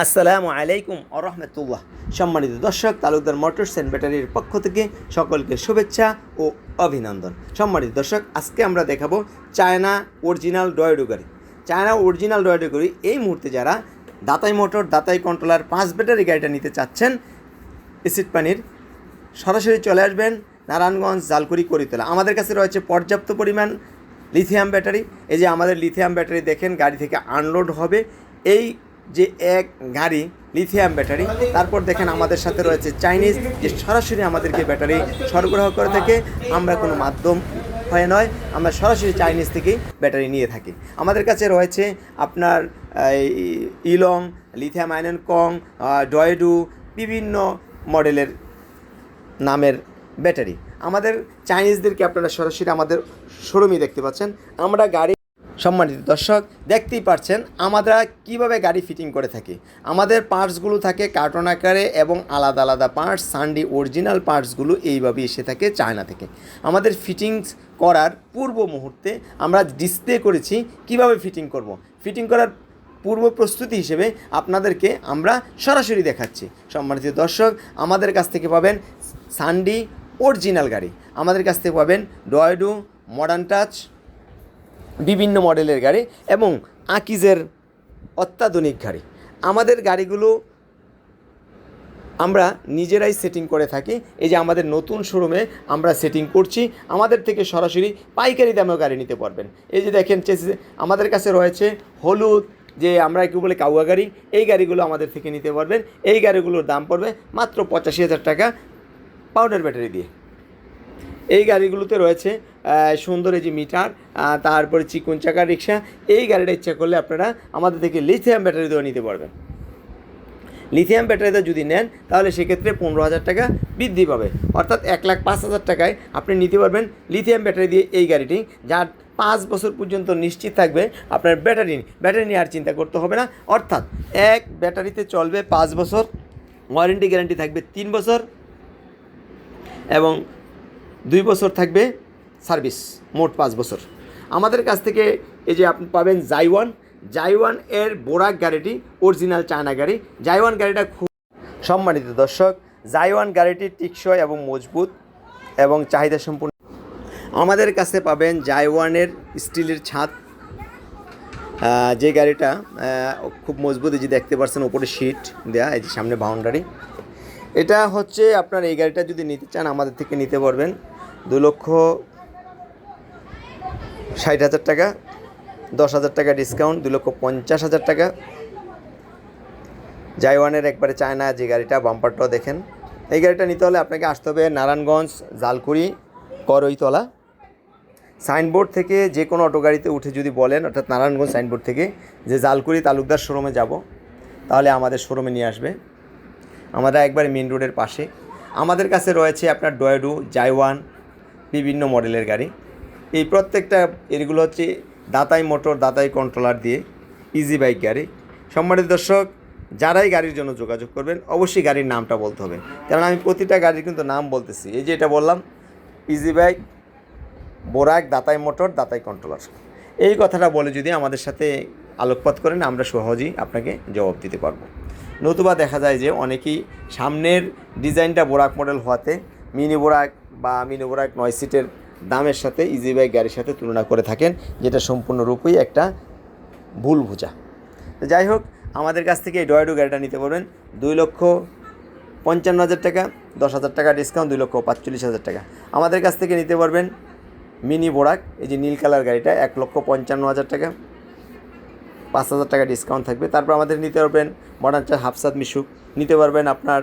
আসসালামু আলাইকুম আরহামতুল্লাহ। সম্মানিত দর্শক, তালুকদার মোটরস অ্যান্ড ব্যাটারির পক্ষ থেকে সকলকে শুভেচ্ছা ও অভিনন্দন। সম্মানিত দর্শক, আজকে আমরা দেখাবো চায়না অরিজিনাল ডয়েডো গাড়ি। চায়না অরিজিনাল ডয়েডো গাড়ি, এই মুহূর্তে যারা দাতাই মোটর, দাতাই কন্ট্রোলার পাঁচ ব্যাটারি গাড়িটা নিতে চাচ্ছেন, এসিড পানির, সরাসরি চলে আসবেন নারায়ণগঞ্জ, জালকুড়ি, করিতলা। আমাদের কাছে রয়েছে পর্যাপ্ত পরিমাণ লিথিয়াম ব্যাটারি। এই যে আমাদের লিথিয়াম ব্যাটারি দেখেন, গাড়ি থেকে আনলোড হবে। এই যে এক গাড়ি লিথিয়াম ব্যাটারি তারপর দেখেন আমাদের সাথে রয়েছে চাইনিজ যে সরাসরি আমাদেরকে ব্যাটারি সরবরাহ করে থাকে। আমরা কোনো মাধ্যম হয় নয়, আমরা সরাসরি চাইনিজ থেকেই ব্যাটারি নিয়ে থাকি। আমাদের কাছে রয়েছে আপনার ইলং লিথিয়াম আয়নন কং ডয়েডু, বিভিন্ন মডেলের নামের ব্যাটারি আমাদের চাইনিজদেরকে আপনারা সরাসরি আমাদের শোরুমই দেখতে পাচ্ছেন। আমরা গাড়ি সম্মানিত দর্শক, দেখতেই পারছেন আমরা কীভাবে গাড়ি ফিটিং করে থাকি। আমাদের পার্টসগুলো থাকে কার্টন আকারে এবং আলাদা আলাদা পার্টস সানডি অরিজিনাল পার্টসগুলো এইভাবে এসে থাকে চায়না থেকে। আমাদের ফিটিংস করার পূর্ব মুহূর্তে আমরা ডিসপ্লে করেছি কীভাবে ফিটিং করব। ফিটিং করার পূর্ব প্রস্তুতি হিসেবে আপনাদেরকে আমরা সরাসরি দেখাচ্ছি। সম্মানিত দর্শক, আমাদের কাছ থেকে পাবেন সানডি অরিজিনাল গাড়ি। আমাদের কাছ থেকে পাবেন ডয়েডু মডার্ন টাচ বিভিন্ন মডেলের গাড়ি এবং আকিজের অত্যাধুনিক গাড়ি। আমাদের গাড়িগুলো আমরা নিজেরাই সেটিং করে থাকি। এই যে আমাদের নতুন শোরুমে আমরা সেটিং করছি, আমাদের থেকে সরাসরি পাইকারি দামেও গাড়ি নিতে পারবেন। এই যে দেখেন আমাদের কাছে রয়েছে হলুদ, যে আমরা কি বলে কাউয়া গাড়ি, এই গাড়িগুলো আমাদের থেকে নিতে পারবেন। এই গাড়িগুলোর দাম পড়বে মাত্র পঁচাশি হাজার টাকা পাউডার ব্যাটারি দিয়ে। এই গাড়িগুলোতে রয়েছে সুন্দর এই যে মিটার তারপরে চিকুন চাকার রিক্সা, এই গাড়িটা ইচ্ছা করলে আপনারা আমাদের থেকে লিথিয়াম ব্যাটারি দিয়েও নিতে পারবেন। লিথিয়াম ব্যাটারিতে যদি নেন, তাহলে সেক্ষেত্রে পনেরো হাজার টাকা বৃদ্ধি পাবে। অর্থাৎ এক লাখ পাঁচ হাজার টাকায় আপনি নিতে পারবেন লিথিয়াম ব্যাটারি দিয়ে এই গাড়িটি, যার পাঁচ বছর পর্যন্ত নিশ্চিত থাকবে আপনার ব্যাটারি ব্যাটারি নিয়ে আর চিন্তা করতে হবে না। অর্থাৎ এক ব্যাটারিতে চলবে পাঁচ বছর, ওয়ারেন্টি গ্যারান্টি থাকবে তিন বছর এবং দুই বছর থাকবে সার্ভিস, মোট পাঁচ বছর। আমাদের কাছ থেকে এই যে আপনি পাবেন জাইওয়ান জাইওয়ান এর বোরাক গাড়িটি অরিজিনাল চায়না গাড়ি। জাইওয়ান গাড়িটা খুব সম্মানিত দর্শক জাইওয়ান গাড়িটি টিকসই এবং মজবুত এবং চাহিদা সম্পূর্ণ। আমাদের কাছে পাবেন জাইওয়ানের স্টিলের ছাদ। যে গাড়িটা খুব মজবুত, এই যে দেখতে পাচ্ছেন ওপরে সিট দেয়া, এই যে সামনে বাউন্ডারি এটা হচ্ছে আপনার এই গাড়িটা যদি নিতে চান, আমাদের থেকে নিতে পারবেন। দু লক্ষ ষাট হাজার টাকা, দশ হাজার টাকা ডিসকাউন্ট দু লক্ষ পঞ্চাশ হাজার টাকা। জাইওয়ানের একবারে চায়না যে গাড়িটা বাম্পারটাও দেখেন। এই গাড়িটা নিতে হলে আপনাকে আসতে হবে নারায়ণগঞ্জ, জালকুড়ি, করইতলা। সাইনবোর্ড থেকে যে কোনো অটো গাড়িতে উঠে যদি বলেন, অর্থাৎ নারায়ণগঞ্জ সাইনবোর্ড থেকে, যে জালকুড়ি তালুকদার শোরুমে যাব, তাহলে আমাদের শোরুমে নিয়ে আসবে। আমরা একবার মেন রোডের পাশে। আমাদের কাছে রয়েছে আপনার ডয়েডু জাইওয়ান বিভিন্ন মডেলের গাড়ি। এই প্রত্যেকটা এগুলো হচ্ছে দাতাই মোটর দাতাই কন্ট্রোলার দিয়ে ইজি বাইক গাড়ি। সম্মানিত দর্শক, যারাই গাড়ির জন্য যোগাযোগ করবেন, অবশ্যই গাড়ির নামটা বলতে হবে। কারণ আমি প্রতিটা গাড়ির কিন্তু নাম বলতেছি। এই যে এটা বললাম ইজি বাইক বোরাক দাতাই মোটর দাতাই কন্ট্রোলার এই কথাটা বলে যদি আমাদের সাথে আলোকপাত করেন, আমরা সহজেই আপনাকে জবাব দিতে পারব। নতুবা দেখা যায় যে অনেকেই সামনের ডিজাইনটা বোরাক মডেল হওয়াতে মিনি বোরাক বা মিনি বোরাক নয় সিটের দামের সাথে ইজি বাইক গাড়ির সাথে তুলনা করে থাকেন, যেটা সম্পূর্ণরূপেই একটা ভুল বোঝা। যাই হোক, আমাদের কাছ থেকে এই ডয়েডো গাড়িটা নিতে পারবেন। দুই লক্ষ পঞ্চান্ন হাজার টাকা, দশ হাজার টাকা ডিসকাউন্ট দুই লক্ষ পাঁচচল্লিশ হাজার টাকা। আমাদের কাছ থেকে নিতে পারবেন মিনি বোরাক এই যে নীল কালার গাড়িটা, এক লক্ষ পঞ্চান্ন হাজার টাকা। পাঁচ হাজার টাকা ডিসকাউন্ট থাকবে। তারপর আমাদের নিতে পারবেন মডার্ন চার হাফসাদ মিশুক। নিতে পারবেন আপনার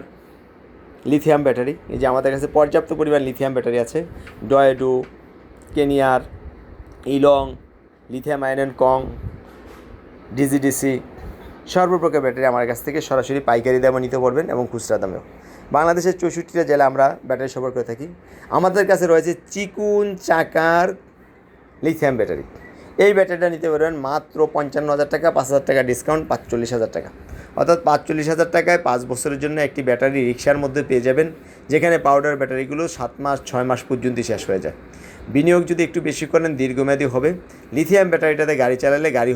লিথিয়াম ব্যাটারি এই যে আমাদের কাছে পর্যাপ্ত পরিমাণ লিথিয়াম ব্যাটারি আছে। ডয়েডু, কেনিয়ার, ইলং লিথিয়াম আয়রন কং, ডিজিডিসি, সর্বপ্রকার ব্যাটারি আমার কাছ থেকে সরাসরি পাইকারি দামে নিতে পারবেন এবং খুচরা দামেও। বাংলাদেশের চৌষট্টিটা জেলা আমরা ব্যাটারি সরবরাহ করে থাকি। আমাদের কাছে রয়েছে চিকুন চাকার লিথিয়াম ব্যাটারি এই ব্যাটারিটা নিতে পারবেন মাত্র পঞ্চান্ন হাজার টাকা, পাঁচ হাজার টাকা ডিসকাউন্ট পাঁচচল্লিশ হাজার টাকা। অর্থাৎ পাঁচচল্লিশ হাজার টাকায় পাঁচ বছরের জন্য একটি ব্যাটারি রিক্সার মধ্যে পেয়ে যাবেন, যেখানে পাউডার ব্যাটারিগুলো সাত মাস, ছয় মাস পর্যন্ত শেষ হয়ে যায়। বিনিয়োগ যদি একটু বেশি করেন, দীর্ঘমেয়াদী হবে। লিথিয়াম ব্যাটারিটাতে গাড়ি চালালে গাড়ি